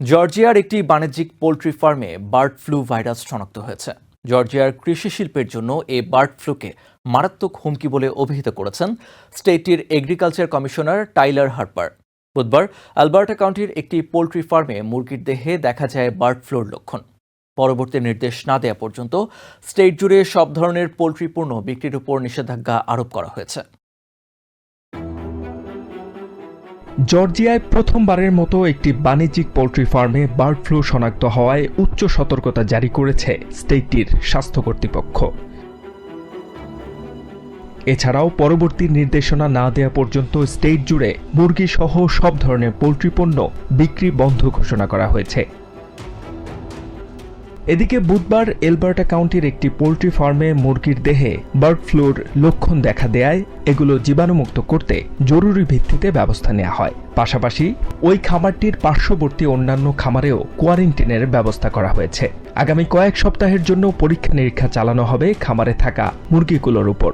জর্জিয়ার একটি বাণিজ্যিক পোলট্রি ফার্মে বার্ড ফ্লু ভাইরাস শনাক্ত হয়েছে। জর্জিয়ার কৃষি শিল্পের জন্য এই বার্ড ফ্লুকে মারাত্মক হুমকি বলে অভিহিত করেছেন স্টেটটির এগ্রিকালচার কমিশনার টাইলার হার্পার। বুধবার অ্যালবার্টা কাউন্টির একটি পোলট্রি ফার্মে মুরগির দেহে দেখা যায় বার্ড ফ্লুর লক্ষণ। পরবর্তী নির্দেশ না দেওয়া পর্যন্ত স্টেট জুড়ে সব ধরনের পোলট্রি পণ্য বিক্রির উপর নিষেধাজ্ঞা আরোপ করা হয়েছে। জর্জিয়ায় প্রথমবারের মতো একটি বাণিজ্যিক পোলট্রি ফার্মে বার্ড ফ্লু শনাক্ত হওয়ায় উচ্চ সতর্কতা জারি করেছে স্টেটটির স্বাস্থ্য কর্তৃপক্ষ। এছাড়াও পরবর্তী নির্দেশনা না দেওয়া পর্যন্ত স্টেট জুড়ে মুরগি সহ সব ধরনের পোলট্রি পণ্য বিক্রি বন্ধ ঘোষণা করা হয়েছে। এদিকে বুধবার এলবার্টা কাউন্টির একটি পোলট্রি ফার্মে মুরগির দেহে বার্ড ফ্লুর লক্ষণ দেখা দেয়ায় এগুলো জীবাণুমুক্ত করতে জরুরি ভিত্তিতে ব্যবস্থা নেওয়া হয়। পাশাপাশি ওই খামারটির পার্শ্ববর্তী অন্যান্য খামারেও কোয়ারেন্টিনের ব্যবস্থা করা হয়েছে। আগামী কয়েক সপ্তাহের জন্য পরীক্ষা নিরীক্ষা চালানো হবে খামারে থাকা মুরগিগুলোর উপর।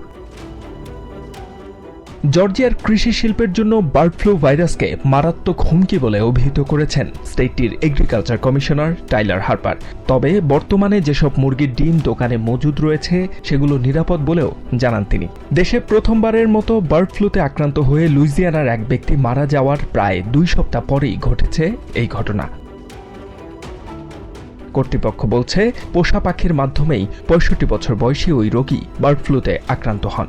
জর্জিয়ার কৃষি শিল্পের জন্য বার্ড ফ্লু ভাইরাসকে মারাত্মক হুমকি বলে অভিহিত করেছেন স্টেটটির এগ্রিকালচার কমিশনার টাইলার হার্পার। তবে বর্তমানে যেসব মুরগির ডিম দোকানে মজুদ রয়েছে, সেগুলো নিরাপদ বলেও জানান তিনি। দেশে প্রথমবারের মতো বার্ড ফ্লুতে আক্রান্ত হয়ে লুইজিয়ানার এক ব্যক্তি মারা যাওয়ার প্রায় দুই সপ্তাহ পরেই ঘটেছে এই ঘটনা। কর্তৃপক্ষ বলছে, পোষা পাখির মাধ্যমেই পঁয়ষট্টি বছর বয়সী ওই রোগী বার্ড ফ্লুতে আক্রান্ত হন।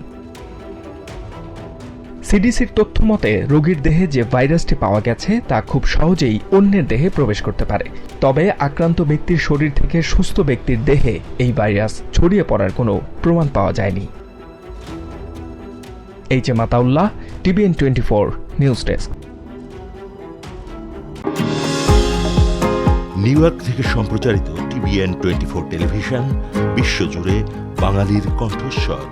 সিডিসির তথ্য মতে, রোগীর দেহে যে ভাইরাসটি পাওয়া গেছে, তা খুব সহজেই অন্যের দেহে প্রবেশ করতে পারে। তবে আক্রান্ত ব্যক্তির শরীর থেকে সুস্থ ব্যক্তির দেহে এই ভাইরাস ছড়িয়ে পড়ার কোনো প্রমাণ পাওয়া যায়নি। H A Mataullah TVN twenty four, news desk. New York থেকে সম্প্রচারিত টিভিএন টোয়েন্টি ফোর টেলিভিশন, বিশ্বজুড়ে বাঙালির কণ্ঠস্বর।